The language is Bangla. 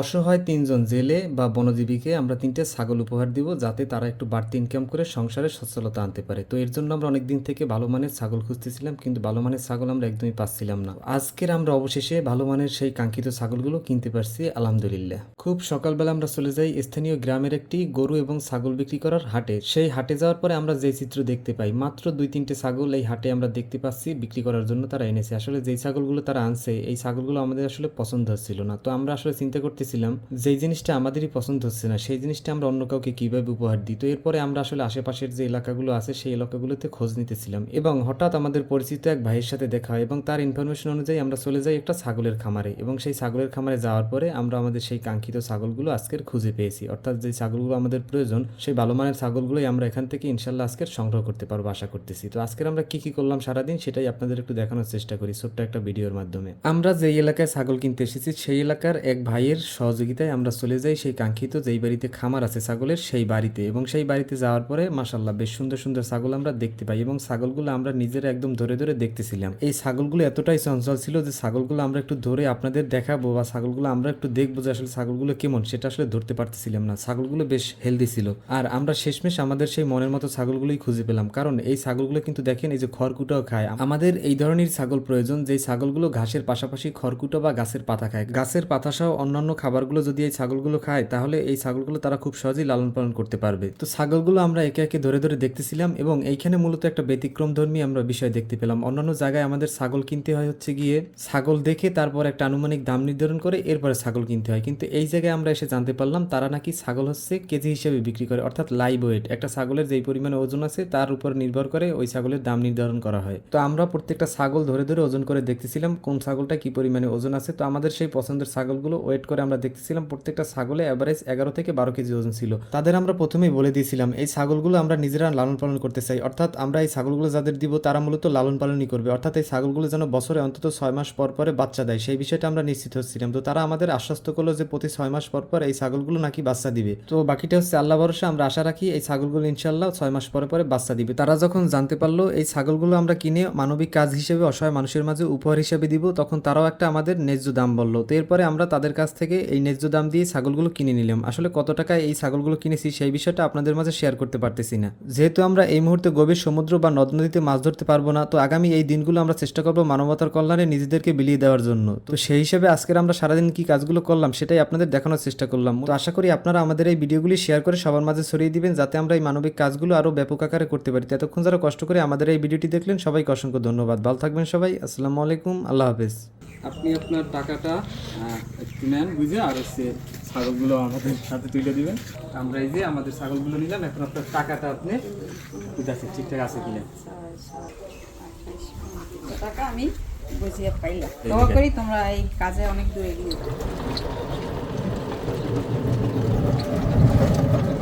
অসহায় তিনজন জেলে বা বনজীবীকে আমরা তিনটে ছাগল উপহার দিব যাতে তারা একটু বাড়তি ইনকাম করে সংসারে সচ্ছলতা আনতে পারে। তো এর জন্য আমরা অনেক দিন থেকে ভালো মানের ছাগল খুঁজতেছিলাম, কিন্তু ভালো মানের ছাগল আমরা একদমই পাচ্ছিলাম না। আজকের আমরা অবশেষে ভালো মানের সেই কাঙ্ক্ষিত ছাগলগুলো কিনতে পারছি, আলহামদুলিল্লাহ। খুব সকালবেলা আমরা চলে যাই স্থানীয় গ্রামের একটি গরু এবং ছাগল বিক্রি করার হাটে। সেই হাটে যাওয়ার পরে আমরা যে চিত্র দেখতে পাই, মাত্র দুই তিনটে ছাগল এই হাটে আমরা দেখতে পাচ্ছি বিক্রি করার জন্য তারা এনেছে। আসলে যেই ছাগলগুলো তারা আনছে, এই ছাগলগুলো আমাদের আসলে পছন্দ হচ্ছিল না। তো আমরা আসলে চিন্তা করতেছিলাম, যেই জিনিসটা আমাদেরই পছন্দ হচ্ছে না, সেই জিনিসটা আমরা অন্য কাউকে কীভাবে উপহার দিই? তো এরপরে আমরা আসলে আশেপাশের যে এলাকাগুলো আছে, সেই এলাকাগুলোতে খোঁজ নিতেছিলাম এবং হঠাৎ আমাদের পরিচিত এক ভাইয়ের সাথে দেখা হয় এবং তার ইনফরমেশন অনুযায়ী আমরা চলে যাই একটা ছাগলের খামারে এবং সেই ছাগলের খামারে যাওয়ার পরে আমরা আমাদের সেই কাঙ্ক্ষিত ছাগলগুলো আজকের খুঁজে পেয়েছি। অর্থাৎ যে ছাগলগুলো আমাদের প্রয়োজন, সেই ভালো মানের ছাগলগুলোই আমরা এখান থেকে ইনশাল্লাহ আজকের সংগ্রহ করতে পারব আশা করতেছি। তো আজকের আমরা কি কি করলাম সারাদিন সেটাই আপনাদের একটু দেখানোর চেষ্টা করি ছোট্ট একটা ভিডিওর মাধ্যমে। আমরা যেই এলাকায় ছাগল কিনতে এসেছি, সেই এলাকার এক ভাইয়ের সহযোগিতায় আমরা চলে যাই সেই কাঙ্ক্ষিত যেই বাড়িতে খামার আছে ছাগলের, সেই বাড়িতে। এবং সেই বাড়িতে যাওয়ার পরে মাসাল্লাহ বেশ সুন্দর সুন্দর ছাগল আমরা দেখতে পাই এবং ছাগলগুলো আমরা নিজেরা একদম ধরে ধরে দেখতেছিলাম। এই ছাগলগুলো এতটাই চঞ্চল ছিল যে ছাগলগুলো আমরা একটু ধরে আপনাদের দেখাবো বা ছাগলগুলো আমরা একটু দেখব যে আসলে ছাগলগুলো কেমন সেটা আসলে ধরতে পারতেছিলাম না। ছাগলগুলো বেশ হেলদি ছিল। আর আমরা শেষমেশ আমাদের সেই মনের মতো ছাগলগুলোই খুঁজে পেলাম। কারণ এই ছাগলগুলো কিন্তু দেখেন, এই যে খড়কুটাও খায়। আমাদের এই ধরনের ছাগল প্রয়োজন যে ছাগলগুলো ঘাসের পাশাপাশি খড়কুটো বা গাছের পাতা খায়। গাছের পাতা সহ অন্যান্য খাবারগুলো যদি এই ছাগলগুলো খায়, তাহলে এই ছাগলগুলো তারা খুব সহজেই লালন পালন করতে পারবে। তো ছাগলগুলো আমরা একে একে ধরে ধরে দেখতেছিলাম এবং এইখানে মূলত একটা ব্যতিক্রম ধর্মী আমরা বিষয় দেখতে পেলাম। অন্যান্য জায়গায় আমাদের ছাগল কিনতে হয় হচ্ছে গিয়ে, ছাগল দেখে তারপর একটা আনুমানিক দাম নির্ধারণ করে এরপরে ছাগল কিনতে হয়। কিন্তু এই জায়গায় আমরা এসে জানতে পারলাম, তারা নাকি ছাগল হচ্ছে কেজি হিসেবে বিক্রি করে। অর্থাৎ লাইভ ওয়েট একটা ছাগলের যেই পরিমাণে ওজন আছে, তার উপর নির্ভর করে ওই ছাগলের দাম নির্ধারণ করা হয়। তো আমরা প্রত্যেকটা ছাগল ধরে ধরে ওজন করে দেখতেছিলাম, কোন ছাগলটা কি পরিমাণে ওজন আছে। তো আমাদের সেই পছন্দের ছাগলগুলো ওয়েট করে আমরা দেখতেছিলাম, প্রত্যেকটা ছাগলে অ্যাভারেজ এগারো থেকে বারো কেজি ওজন ছিল। তাদের আমরা প্রথমেই বলে দিয়েছিলাম, এই ছাগলগুলো আমরা নিজেরা লালন পালন করতে চাই। অর্থাৎ আমরা এই ছাগলগুলো যাদের দিব, তারা মূলত লালন পালনই করবে। অর্থাৎ এই ছাগলগুলো যেন বছরে অন্তত ছয় মাস পর পরে বাচ্চা দেয়, সেই বিষয়টা আমরা নিশ্চিত হচ্ছিলাম। তো তারা আমাদের আশ্বস্ত করল যে প্রতি ছয় মাস পর পর এই ছাগলগুলো নাকি বাচ্চা দিবে। তো বাকিটা হচ্ছে আল্লাহ ভরসা, আমরা আশা রাখি এই ছাগলগুলো ইনশাল্লাহ ছয় মাস পরে পরে বাচ্চা দিবে। তারা যখন জানতে পারল এই ছাগলগুলো আমরা কিনে মানবিক কাজ হিসেবে, অসহায় মানুষের মাঝে উপহার হিসেবে দিব, তখন তারাও একটা আমাদের ন্যায্য দাম বলল। তো এরপরে আমরা তাদের কাছ থেকে এই ন্যায্য দাম দিয়ে ছাগলগুলো কিনে নিলাম। আসলে কত টাকায় এই ছাগলগুলো কিনেছি সেই বিষয়টা আপনাদের মাঝে শেয়ার করতে পারতেছি না। যেহেতু আমরা এই মুহূর্তে গভীর সমুদ্র বা নদ নদীতে মাছ ধরতে পারব না, তো আগামী এই দিনগুলো আমরা চেষ্টা করব মানবতার কল্যাণে নিজেদেরকে বিলিয়ে দেওয়ার জন্য। তো সেই হিসেবে আজকের আমরা সারাদিন কি কাজগুলো করলাম, সেটাই আপনাদের দেখানোর চেষ্টা করলাম। তো আশা করি আপনারা আমাদের এই ভিডিওগুলি শেয়ার করে সবার মাঝে ছড়িয়ে দিবেন যাতে আমরা এই মানবিক কাজগুলো আরও ব্যাপক আকারে করতে পারি। এতক্ষণ যারা কষ্ট করে আমাদের এই ভিডিওটি দেখলেন সবাইকে অসংখ্য ধন্যবাদ। ভালো থাকবেন সবাই আসসালামু আলাইকুম আল্লাহ হাফেজ। আপনি আপনার টাকাটা একটু নেন বুঝে আর হচ্ছে ছাগলগুলো আমাদের সাথে তুলে দিবেন। আমরা এই যে আমাদের ছাগলগুলো নিলাম এখন আপনার টাকাটা আপনি বুঝাচ্ছেন ঠিকঠাক আছে কিনা। টাকা আমি বুঝিয়ে পাইলাম। তোমরা এই কাজে অনেক দূরে এগিয়ে ハハハハ!